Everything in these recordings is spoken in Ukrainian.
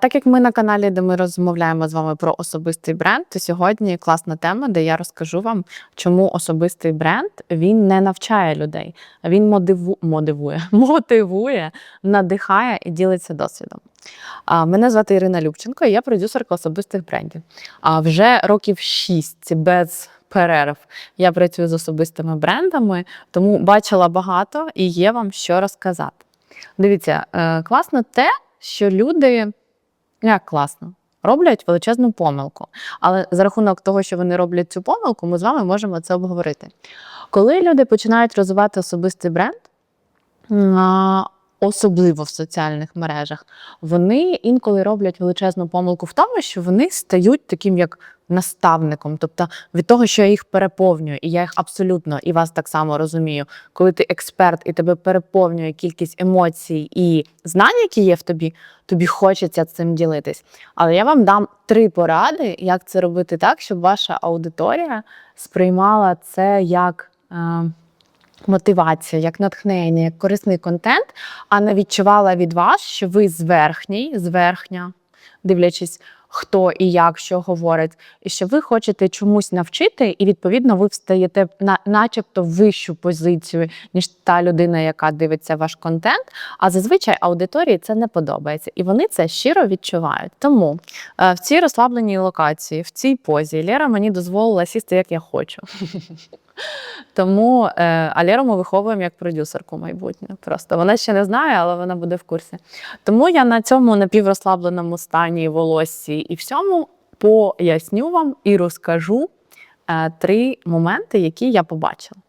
Так як ми на каналі, де ми розмовляємо з вами про особистий бренд, то сьогодні класна тема, де я розкажу вам, чому особистий бренд він не навчає людей, а він модиву... модивує, мотивує, надихає і ділиться досвідом. Мене звати Ірина Любченко, і я продюсерка особистих брендів. А вже років шість без перерв я працюю з особистими брендами, тому бачила багато і є вам що розказати. Дивіться, е, класно те, що люди як класно. Роблять величезну помилку. Але за рахунок того, що вони роблять цю помилку, ми з вами можемо це обговорити. Коли люди починають розвивати особистий бренд, особливо в соціальних мережах, вони інколи роблять величезну помилку в тому, що вони стають таким як наставником. Тобто від того, що я їх переповнюю, і я їх абсолютно і вас так само розумію, коли ти експерт і тебе переповнює кількість емоцій і знань, які є в тобі, тобі хочеться цим ділитись. Але я вам дам три поради, як це робити так, щоб ваша аудиторія сприймала це як. Е, Мотивація, як натхнення, як корисний контент, а не відчувала від вас, що ви зверхній, зверхня, дивлячись, хто і як що говорить, і що ви хочете чомусь навчити, і відповідно ви встаєте на, начебто, вищу позицію, ніж та людина, яка дивиться ваш контент. А зазвичай аудиторії це не подобається, і вони це щиро відчувають. Тому е, в цій розслабленій локації, в цій позі Лера мені дозволила сісти, як я хочу. Тому е, Алєру ми виховуємо як продюсерку майбутнє. Просто вона ще не знає, але вона буде в курсі. Тому я на цьому напіврозслабленому стані волоссі і всьому поясню вам і розкажу е, три моменти, які я побачила.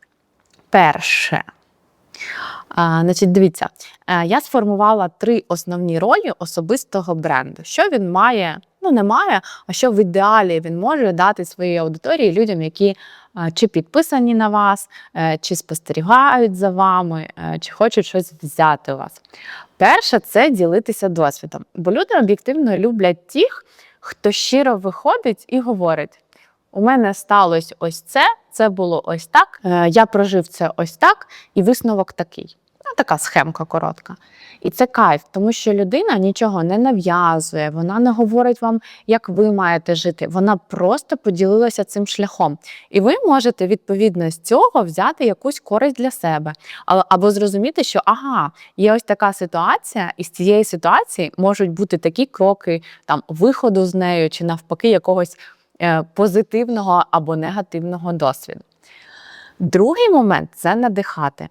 Перше. А, значить, дивіться, е, я сформувала три основні ролі особистого бренду. Що він має, ну не має, а що в ідеалі він може дати своїй аудиторії людям, які е, чи підписані на вас, е, чи спостерігають за вами, е, чи хочуть щось взяти у вас. Перше це ділитися досвідом. Бо люди об'єктивно люблять тих, хто щиро виходить і говорить. У мене сталося ось це, це було ось так. Я прожив це ось так, і висновок такий. Ну, така схемка коротка. І це кайф, тому що людина нічого не нав'язує, вона не говорить вам, як ви маєте жити. Вона просто поділилася цим шляхом. І ви можете відповідно з цього взяти якусь користь для себе. Або зрозуміти, що ага, є ось така ситуація, і з цієї ситуації можуть бути такі кроки там виходу з нею, чи навпаки, якогось е, позитивного або негативного досвіду. Другий момент це надихати.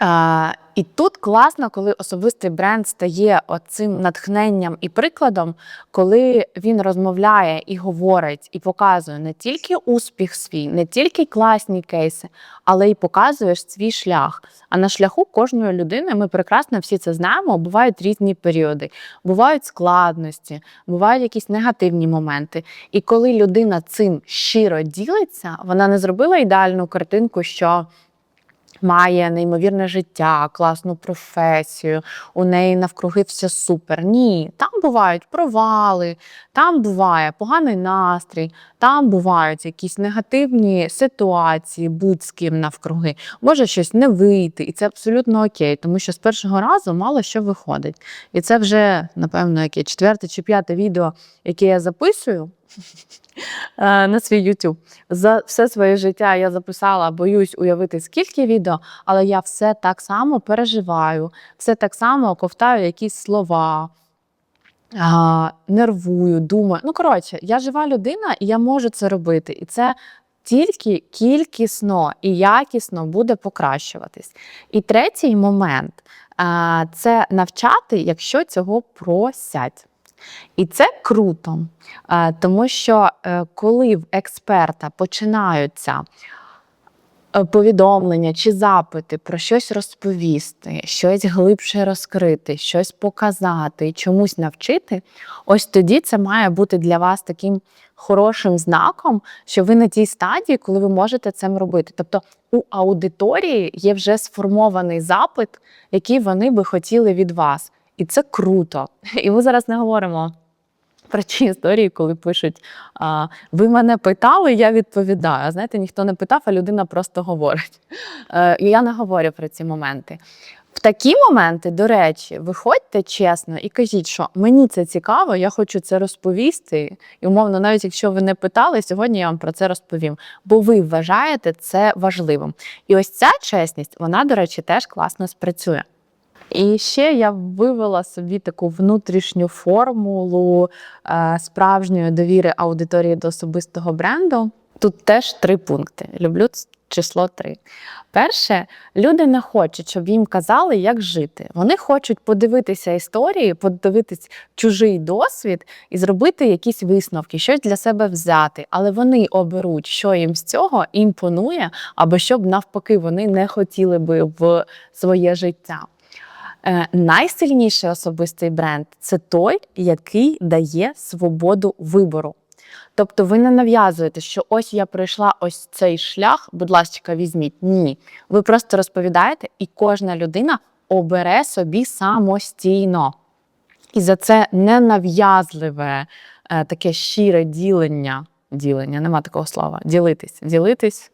А, і тут класно, коли особистий бренд стає цим натхненням і прикладом, коли він розмовляє і говорить, і показує не тільки успіх свій, не тільки класні кейси, але й показуєш свій шлях. А на шляху кожної людини ми прекрасно всі це знаємо. Бувають різні періоди, бувають складності, бувають якісь негативні моменти. І коли людина цим щиро ділиться, вона не зробила ідеальну картинку, що має неймовірне життя, класну професію, у неї навкруги все супер. Ні, там бувають провали, там буває поганий настрій, там бувають якісь негативні ситуації, будь з ким навкруги. Може щось не вийти, і це абсолютно окей, тому що з першого разу мало що виходить. І це вже, напевно, яке четверте чи п'яте відео, яке я записую. е, На свій YouTube. За все своє життя я записала, боюсь уявити скільки відео, але я все так само переживаю, все так само ковтаю якісь слова, нервую, думаю. Ну, коротше, я жива людина, і я можу це робити. І це тільки кількісно і якісно буде покращуватись. І третій момент це навчати, якщо цього просять. І це круто, е, тому що е, коли в експерта починаються е, повідомлення чи запити про щось розповісти, щось глибше розкрити, щось показати, чомусь навчити, ось тоді це має бути для вас таким хорошим знаком, що ви на тій стадії, коли ви можете це робити. Тобто у аудиторії є вже сформований запит, який вони би хотіли від вас. І це круто. І ми зараз не говоримо про ті історії, коли пишуть: ви мене питали, я відповідаю. А знаєте, ніхто не питав, а людина просто говорить. Е, І я не говорю про ці моменти. В такі моменти, до речі, виходьте чесно і кажіть, що мені це цікаво, я хочу це розповісти. І умовно, навіть якщо ви не питали, сьогодні я вам про це розповім, бо ви вважаєте це важливим. І ось ця чесність, вона, до речі, теж класно спрацює. І ще я вивела собі таку внутрішню формулу е, справжньої довіри аудиторії до особистого бренду. Тут теж три пункти. Люблю число три. Перше, люди не хочуть, щоб їм казали, як жити. Вони хочуть подивитися історії, подивитись чужий досвід і зробити якісь висновки, щось для себе взяти. Але вони оберуть, що їм з цього імпонує, або щоб навпаки вони не хотіли би в своє життя. Е, найсильніший особистий бренд це той, який дає свободу вибору. Тобто ви не нав'язуєте, що ось я пройшла ось цей шлях, будь ласка, візьміть. Ні. Ви просто розповідаєте, і кожна людина обере собі самостійно. І за це ненав'язливе е, таке щире ділення. Ділення, нема такого слова. Ділитись. Ділитись.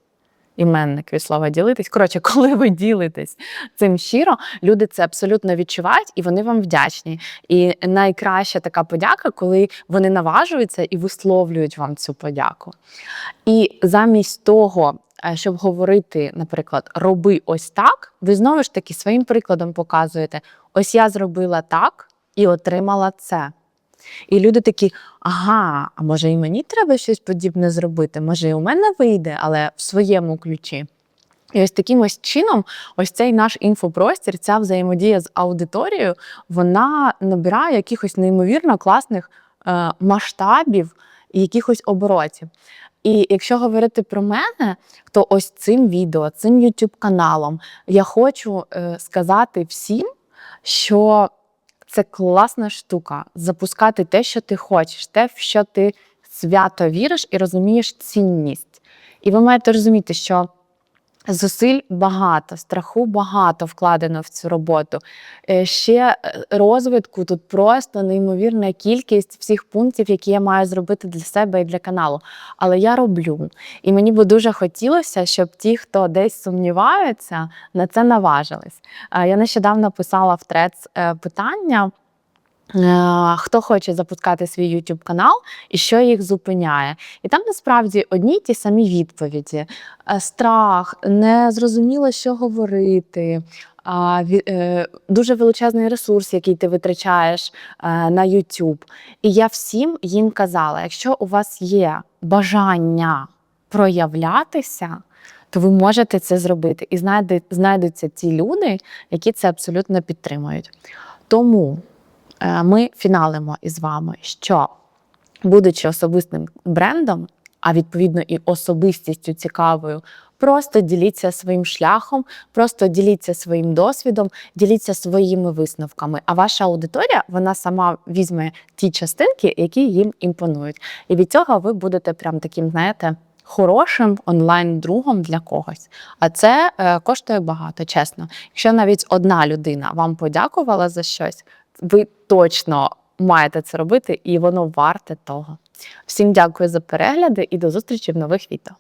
Іменник від слова ділитись. Коротше, коли ви ділитесь цим щиро, люди це абсолютно відчувають і вони вам вдячні. І найкраща така подяка, коли вони наважуються і висловлюють вам цю подяку. І замість того, е, щоб говорити, наприклад, роби ось так, ви знову ж таки своїм прикладом показуєте: ось я зробила так і отримала це. І люди такі: ага, а може і мені треба щось подібне зробити? Може, і у мене вийде, але в своєму ключі. І ось таким ось чином, ось цей наш інфопростір, ця взаємодія з аудиторією, вона набирає якихось неймовірно класних е, масштабів і якихось оборотів. І якщо говорити про мене, то ось цим відео, цим YouTube каналом я хочу е, сказати всім, що це класна штука запускати те, що ти хочеш, те, в що ти свято віриш і розумієш цінність. І ви маєте розуміти, що зусиль багато, страху багато вкладено в цю роботу. Е, Ще е, розвитку тут просто неймовірна кількість всіх пунктів, які я маю зробити для себе і для каналу. Але я роблю. І мені би дуже хотілося, щоб ті, хто десь сумніваються, на це наважились. Е, Я нещодавно писала в трец питання. Е, Хто хоче запускати свій YouTube канал і що їх зупиняє? І там насправді одні й ті самі відповіді: Е, страх, незрозуміло, що говорити, е, дуже величезний ресурс, який ти витрачаєш на YouTube. І я всім їм казала: якщо у вас є бажання проявлятися, то ви можете це зробити. І знайдуться ті люди, які це абсолютно підтримують. Тому ми фіналимо із вами, що, будучи особистим брендом, а відповідно і особистістю цікавою, просто діліться своїм шляхом, просто діліться своїм досвідом, діліться своїми висновками. А ваша аудиторія вона сама візьме ті частинки, які їм імпонують. І від цього ви будете прям таким, знаєте. Хорошим онлайн-другом для когось. А це е, коштує багато, чесно. Якщо навіть одна людина вам подякувала за щось, ви точно маєте це робити, і воно варте того. Всім дякую за перегляди і до зустрічі в нових відео.